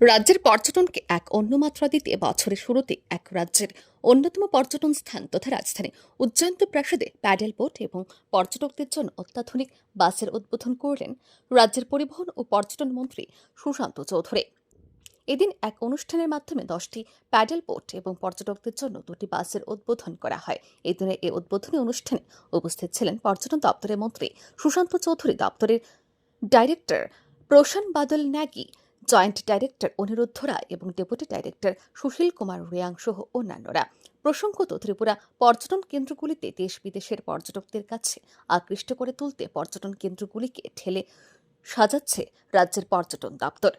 রাজ্যের পর্যটনকে এক অন্য মাত্রা দিতে বছরের শুরুতে এক রাজ্যের অন্যতম পর্যটন স্থান তথা রাজধানী উজ্জয়ন্ত প্রাসাদে প্যাডেল বোট এবং পর্যটকদের জন্য অত্যাধুনিক বাসের উদ্বোধন করলেন রাজ্যের পরিবহন ও পর্যটন মন্ত্রী সুশান্ত চৌধুরী। এদিন এক অনুষ্ঠানের মাধ্যমে দশটি প্যাডেল বোট এবং পর্যটকদের জন্য দুটি বাসের উদ্বোধন করা হয়। এই দিনের এই উদ্বোধনী অনুষ্ঠানে উপস্থিত ছিলেন পর্যটন দপ্তরের মন্ত্রী সুশান্ত চৌধুরী, দপ্তরের director Prashan Badal Nagi joint director Aniruddha Roy এবং ডেপুটি ডাইরেক্টর সুশীল কুমার রিয়াং সহ অন্যান্যরা। প্রসঙ্গত ত্রিপুরা পর্যটন কেন্দ্রগুলিতে দেশ বিদেশের পর্যটকদের কাছে আকৃষ্ট করে তুলতে পর্যটন কেন্দ্রগুলিকে ঠেলে সাজাচ্ছে রাজ্যের পর্যটন দপ্তর।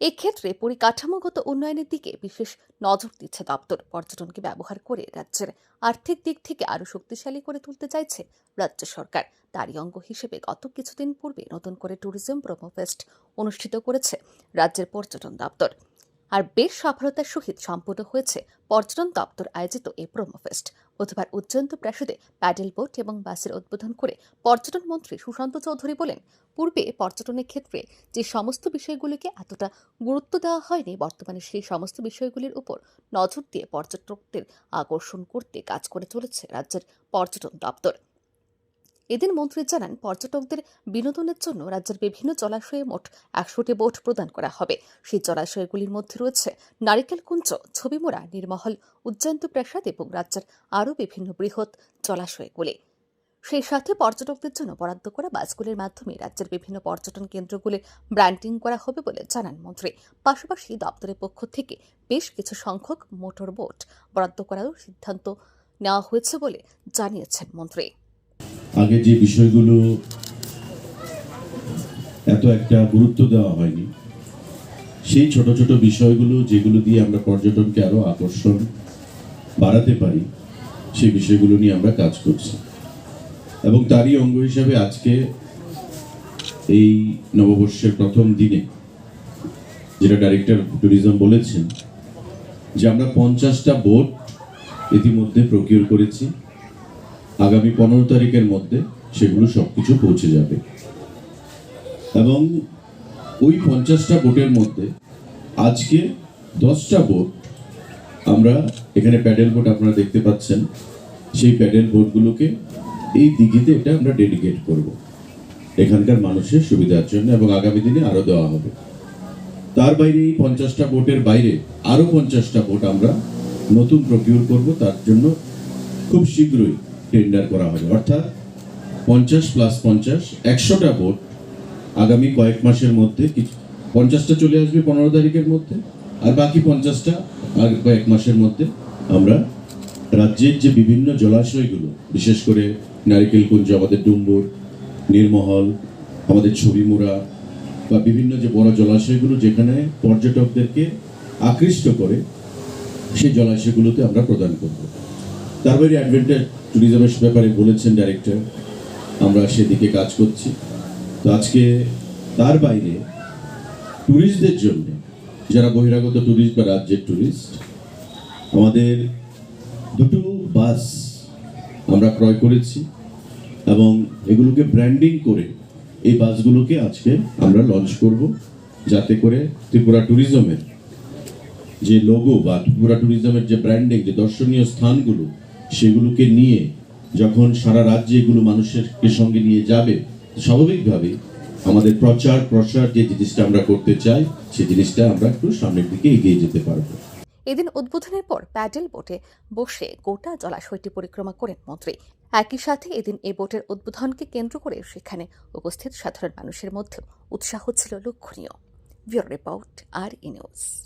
এক্ষেত্রে পরিকাঠামোগত উন্নয়নের দিকে বিশেষ নজর দিচ্ছে দপ্তর। পর্যটনকে ব্যবহার করে রাজ্যের আর্থিক দিক থেকে আরও শক্তিশালী করে তুলতে চাইছে রাজ্য সরকার। তারই অঙ্গ হিসেবে গত কিছুদিন পূর্বে নতুন করে ট্যুরিজম প্রোমো ফেস্ট অনুষ্ঠিত করেছে রাজ্যের পর্যটন দপ্তর। আর বেশ সফলতার সহিত সম্পূর্ণ হয়েছে পর্যটন দপ্তর আয়োজিত এই প্রোমো ফেস্ট বুধবার উজ্জয়ন্ত প্রাসাদে প্যাডেল বোট এবং বাসের উদ্বোধন করে পর্যটন মন্ত্রী সুশান্ত চৌধুরী বলেন, পূর্বে পর্যটনের ক্ষেত্রে যে সমস্ত বিষয়গুলিকে এতটা গুরুত্ব দেওয়া হয়নি, বর্তমানে সেই সমস্ত বিষয়গুলির উপর নজর দিয়ে পর্যটকদের আকর্ষণ করতে কাজ করে চলেছে রাজ্যের পর্যটন দপ্তর। এদিন মন্ত্রী জানান, পর্যটকদের বিনোদনের জন্য রাজ্যের বিভিন্ন জলাশয়ে মোট একশোটি বোট প্রদান করা হবে। সেই জলাশয়গুলির মধ্যে রয়েছে নারিকেল কুঞ্জ ছবিমোড়া নির্মহল উজ্জয়ন্ত প্রাসাদ এবং রাজ্যের আরও বিভিন্ন বৃহৎ জলাশয়গুলি। সেই সাথে পর্যটকদের জন্য বরাদ্দ করা বাসগুলির মাধ্যমে রাজ্যের বিভিন্ন পর্যটন কেন্দ্রগুলির ব্র্যান্ডিং করা হবে বলে জানান মন্ত্রী। পাশাপাশি দপ্তরের পক্ষ থেকে বেশ কিছু সংখ্যক মোটর বোট বরাদ্দ করারও সিদ্ধান্ত নেওয়া হয়েছে বলে জানিয়েছেন মন্ত্রী। আগে যে বিষয়গুলো এত একটা গুরুত্ব দেওয়া হয়নি, সেই ছোট ছোট বিষয়গুলো যেগুলো দিয়ে আমরা পর্যটনকে আরও আকর্ষণ বাড়াতে পারি, সেই বিষয়গুলো নিয়ে আমরা কাজ করছি। এবং তারই অঙ্গ হিসাবে আজকে এই নববর্ষের প্রথম দিনে যেটা ডাইরেক্টর ট্যুরিজম বলেছেন, যে আমরা পঞ্চাশটা বোট ইতিমধ্যে প্রকিউর করেছি। আগামী পনেরো তারিখের মধ্যে সেগুলো সব কিছু পৌঁছে যাবে। এবং ওই পঞ্চাশটা বোটের মধ্যে আজকে দশটা বোট আমরা এখানে প্যাডেল বোট আপনারা দেখতে পাচ্ছেন। সেই প্যাডেল বোটগুলোকে এই দিঘিতে এটা আমরা ডেডিকেট করব। এখানকার মানুষের সুবিধার জন্য এবং আগামী দিনে আরও দেওয়া হবে। তার বাইরে এই পঞ্চাশটা বোটের বাইরে আরও পঞ্চাশটা বোট আমরা নতুন প্রকিউর করব। তার জন্য খুব শীঘ্রই টেন্ডার করা হবে। অর্থাৎ পঞ্চাশ প্লাস পঞ্চাশ, একশোটা বোট আগামী কয়েক মাসের মধ্যে কিছু, পঞ্চাশটা চলে আসবে পনেরো তারিখের মধ্যে, আর বাকি পঞ্চাশটা আর কয়েক মাসের মধ্যে আমরা রাজ্যের যে বিভিন্ন জলাশয়গুলো, বিশেষ করে নারিকেল কুঞ্জ, আমাদের ডুম্বুর, নির্মহল, আমাদের ছবিমুড়া বা বিভিন্ন যে বড় জলাশয়গুলো যেখানে পর্যটকদেরকে আকৃষ্ট করে, সেই জলাশয়গুলোতে আমরা প্রদান করব। তার বাইরে অ্যাডভেঞ্চার ট্যুরিজমের ব্যাপারে বলেছেন ডাইরেক্টর আমরা সেদিকে কাজ করছি। তো আজকে তার বাইরে ট্যুরিস্টদের জন্য, যারা বহিরাগত ট্যুরিস্ট বা রাজ্যের ট্যুরিস্ট আমাদের দুটো বাস আমরা ক্রয় করেছি এবং এগুলোকে ব্র্যান্ডিং করে এই বাসগুলোকে আজকে আমরা লঞ্চ করব, যাতে করে ত্রিপুরা ট্যুরিজমের যে লোগো বা ত্রিপুরা ট্যুরিজমের যে ব্র্যান্ডিং যে দর্শনীয় স্থানগুলো সেগুলোকে নিয়ে যখন সারা রাজ্যে এগুলো মানুষের সঙ্গে নিয়ে যাবে স্বাভাবিকভাবে আমাদের প্রচার, প্রসার যে জিনিসটা আমরা করতে চাই সেই জিনিসটা আমরা একটু সামনের দিকে এগিয়ে যেতে পারব। এদিন উদ্বোধনের পর প্যাডেল বোটে বসে গোটা জলাশয়টি পরিক্রমা করেন মন্ত্রী। একই সাথে এদিন এই বোটের উদ্বোধনকে কেন্দ্র করে সেখানে উপস্থিত সাধারণ মানুষের মধ্যে উৎসাহ ছিল লক্ষণীয়। Bureau report, R E news.